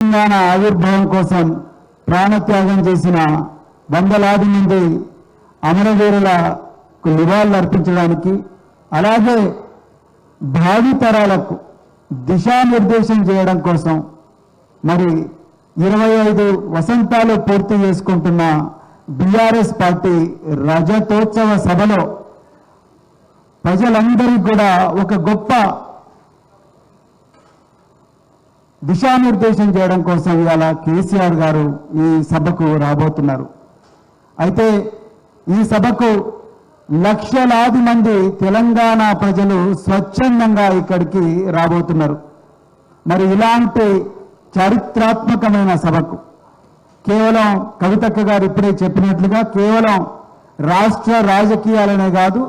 తెలంగాణ ఆవిర్భావం కోసం ప్రాణత్యాగం చేసిన వందలాది మంది అమరవీరులకు నివాళులు అర్పించడానికి అలాగే భావితరాలకు దిశానిర్దేశం చేయడం కోసం మరి ఇరవై ఐదు వసంతాలు పూర్తి చేసుకుంటున్న బీఆర్ఎస్ పార్టీ రజతోత్సవ సభలో ప్రజలందరికీ కూడా ఒక గొప్ప దిశానిర్దేశం చేయడం కోసం ఇవాళ కేసీఆర్ గారు ఈ సభకు రాబోతున్నారు. అయితే ఈ సభకు లక్షలాది మంది తెలంగాణ ప్రజలు స్వచ్ఛందంగా ఇక్కడికి రాబోతున్నారు. మరి ఇలాంటి చారిత్రాత్మకమైన సభకు కేవలం కవితక్క గారు ఇప్పుడే చెప్పినట్లుగా కేవలం రాష్ట్ర రాజకీయాలనే కాదు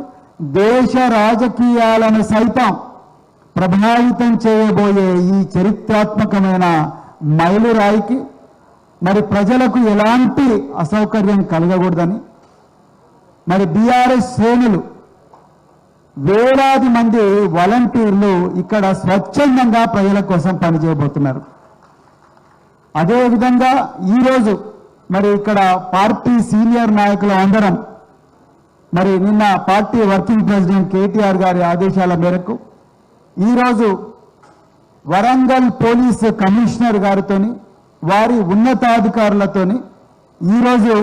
దేశ రాజకీయాలను సైతం ప్రభావితం చేయబోయే ఈ చరిత్రాత్మకమైన మైలురాయికి మరి ప్రజలకు ఎలాంటి అసౌకర్యం కలగకూడదని మరి బీఆర్ఎస్ శ్రేణులు వేలాది మంది వాలంటీర్లు ఇక్కడ స్వచ్ఛందంగా ప్రజల కోసం పనిచేయబోతున్నారు. అదేవిధంగా ఈరోజు మరి ఇక్కడ పార్టీ సీనియర్ నాయకులు అందరం మరి నిన్న పార్టీ వర్కింగ్ ప్రెసిడెంట్ కేటీఆర్ గారి ఆదేశాల మేరకు ఈరోజు వరంగల్ పోలీస్ కమిషనర్ గారితోని వారి ఉన్నతాధికారులతోని ఈరోజు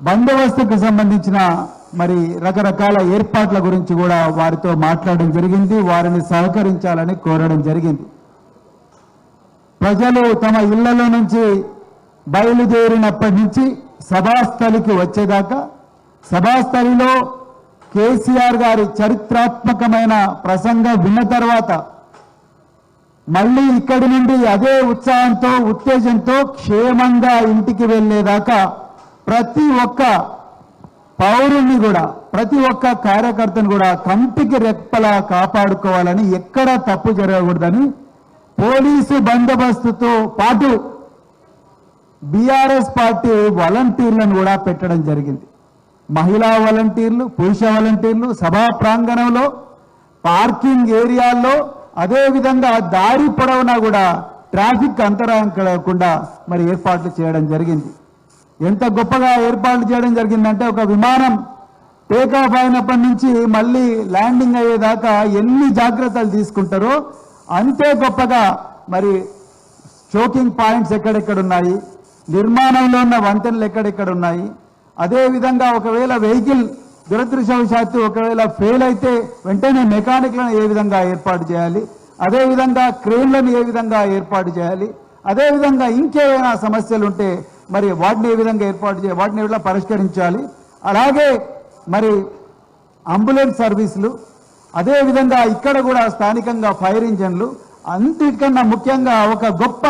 బందోబస్తుకు సంబంధించిన మరి రకరకాల ఏర్పాట్ల గురించి కూడా వారితో మాట్లాడడం జరిగింది. వారిని సహకరించాలని కోరడం జరిగింది. ప్రజలు తమ ఇళ్ళలో నుంచి బయలుదేరినప్పటి నుంచి సభాస్థలికి వచ్చేదాకా సభాస్థలిలో కేసీఆర్ గారి చరిత్రాత్మకమైన ప్రసంగం విన్న తర్వాత మళ్ళీ ఇక్కడి నుండి అదే ఉత్సాహంతో ఉత్తేజంతో క్షేమంగా ఇంటికి వెళ్ళేదాకా ప్రతి ఒక్క పౌరుణ్ణి కూడా ప్రతి ఒక్క కార్యకర్తను కూడా కంటికి రెప్పలా కాపాడుకోవాలని ఎక్కడా తప్పు జరగకూడదని పోలీసు బందోబస్తుతో పాటు బీఆర్ఎస్ పార్టీ వాలంటీర్లను కూడా పెట్టడం జరిగింది. మహిళా వాలంటీర్లు పురుష వాలంటీర్లు సభా ప్రాంగణంలో పార్కింగ్ ఏరియాల్లో అదేవిధంగా దారి పొడవునా కూడా ట్రాఫిక్ అంతరాయం కలగకుండా మరి ఏర్పాట్లు చేయడం జరిగింది. ఎంత గొప్పగా ఏర్పాట్లు చేయడం జరిగిందంటే ఒక విమానం టేకాఫ్ అయినప్పటి నుంచి మళ్ళీ ల్యాండింగ్ అయ్యేదాకా ఎన్ని జాగ్రత్తలు తీసుకుంటారో అంతే గొప్పగా మరి చోకింగ్ పాయింట్స్ ఎక్కడెక్కడ ఉన్నాయి నిర్మాణంలో ఉన్న వంతెనలు ఎక్కడెక్కడ ఉన్నాయి అదేవిధంగా ఒకవేళ వెహికల్ దురదృష్టవశాత్తు ఒకవేళ ఫెయిల్ అయితే వెంటనే మెకానిక్లను ఏ విధంగా ఏర్పాటు చేయాలి? అదేవిధంగా క్రేన్లను ఏ విధంగా ఏర్పాటు చేయాలి? అదేవిధంగా ఇంకేమైనా సమస్యలు ఉంటే మరి వాటిని ఏ విధంగా ఏర్పాటు చేయాలి వాటిని ఏ పరిష్కరించాలి? అలాగే మరి అంబులెన్స్ సర్వీసులు అదేవిధంగా ఇక్కడ కూడా స్థానికంగా ఫైర్ ఇంజన్లు అంతటికన్నా ముఖ్యంగా ఒక గొప్ప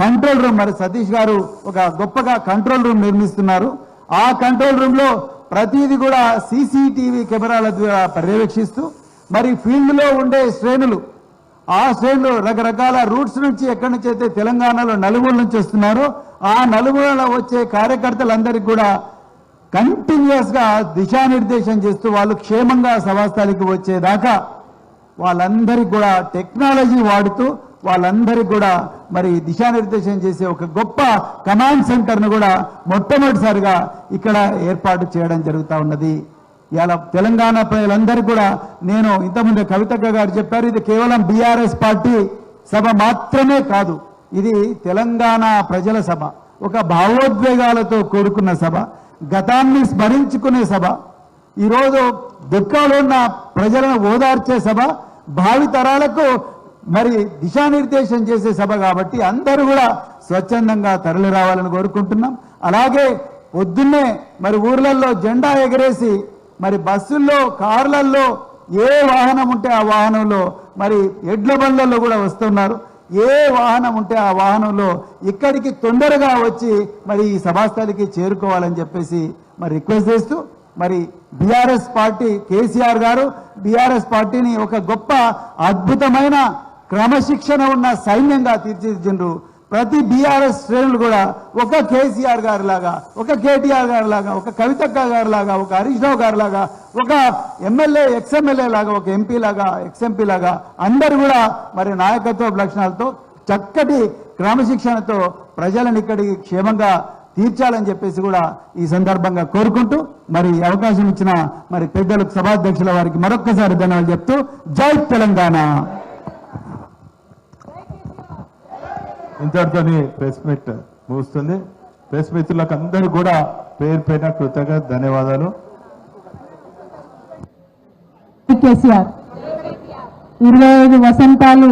కంట్రోల్ రూమ్ మరి సతీష్ గారు ఒక గొప్పగా కంట్రోల్ రూమ్ నిర్మిస్తున్నారు. ఆ కంట్రోల్ రూమ్లో ప్రతిదీ కూడా సీసీటీవీ కెమెరాల ద్వారా పర్యవేక్షిస్తూ మరి ఫీల్డ్లో ఉండే శ్రేణులు ఆ శ్రేణులు రకరకాల రూట్స్ నుంచి ఎక్కడి నుంచి అయితే తెలంగాణలో నలుగురు నుంచి వస్తున్నారో ఆ నలుగురులో వచ్చే కార్యకర్తలందరికీ కూడా కంటిన్యూస్గా దిశానిర్దేశం చేస్తూ వాళ్ళు క్షేమంగా సభాస్థలికి వచ్చేదాకా వాళ్ళందరికీ కూడా టెక్నాలజీ వాడుతూ వాళ్ళందరికీ కూడా మరి దిశానిర్దేశం చేసే ఒక గొప్ప కమాండ్ సెంటర్ను కూడా మొట్టమొదటిసారిగా ఇక్కడ ఏర్పాటు చేయడం జరుగుతూ ఉన్నది. ఇలా తెలంగాణ ప్రజలందరూ కూడా నేను ఇంతకుముందు కవితక్క గారు చెప్పారు ఇది కేవలం బీఆర్ఎస్ పార్టీ సభ మాత్రమే కాదు ఇది తెలంగాణ ప్రజల సభ ఒక భావోద్వేగాలతో కూడుకున్న సభ గతాన్ని స్మరించుకునే సభ ఈరోజు దుఃఖంలో ఉన్న ప్రజలను ఓదార్చే సభ భావితరాలకు మరి దిశానిర్దేశం చేసే సభ కాబట్టి అందరూ కూడా స్వచ్ఛందంగా తరలి రావాలని కోరుకుంటున్నాం. అలాగే పొద్దున్నే మరి ఊర్లలో జెండా ఎగరేసి మరి బస్సుల్లో కార్లల్లో ఏ వాహనం ఉంటే ఆ వాహనంలో మరి ఎడ్ల బండ్లలో కూడా వస్తున్నారు. ఏ వాహనం ఉంటే ఆ వాహనంలో ఇక్కడికి తొందరగా వచ్చి మరి ఈ సభాస్థలికి చేరుకోవాలని చెప్పేసి మరి రిక్వెస్ట్ చేస్తూ మరి బీఆర్ఎస్ పార్టీ కేసీఆర్ గారు బీఆర్ఎస్ పార్టీని ఒక గొప్ప అద్భుతమైన క్రమశిక్షణ ఉన్న సైన్యంగా తీర్చిదిద్దిండ్రు. ప్రతి బీఆర్ఎస్ శ్రేణులు కూడా ఒక కేసీఆర్ గారి లాగా ఒక కేటీఆర్ గారి లాగా ఒక కవితక్క గారి లాగా ఒక హరీష్ రావు గారి లాగా ఒక ఎమ్మెల్యే ఎక్స్ఎమ్మెల్యే లాగా ఒక ఎంపీ లాగా ఎక్స్ఎంపీ లాగా అందరు కూడా మరి నాయకత్వ లక్షణాలతో చక్కటి క్రమశిక్షణతో ప్రజలను ఇక్కడికి క్షేమంగా తీర్చాలని చెప్పేసి కూడా ఈ సందర్భంగా కోరుకుంటూ మరి అవకాశం ఇచ్చిన మరి పెద్దలకు సభాధ్యక్షుల వారికి మరొక్కసారి ధన్యవాదాలు చెప్తూ జై తెలంగాణ. ఇంతటితోని ప్రెస్ మీట్ ముగుస్తుంది. ప్రెస్ మిత్రులకు అందరూ కూడా పేరు పైన కృతజ్ఞత ధన్యవాదాలు. కేసీఆర్ ఇరవై ఐదు వసంతాలు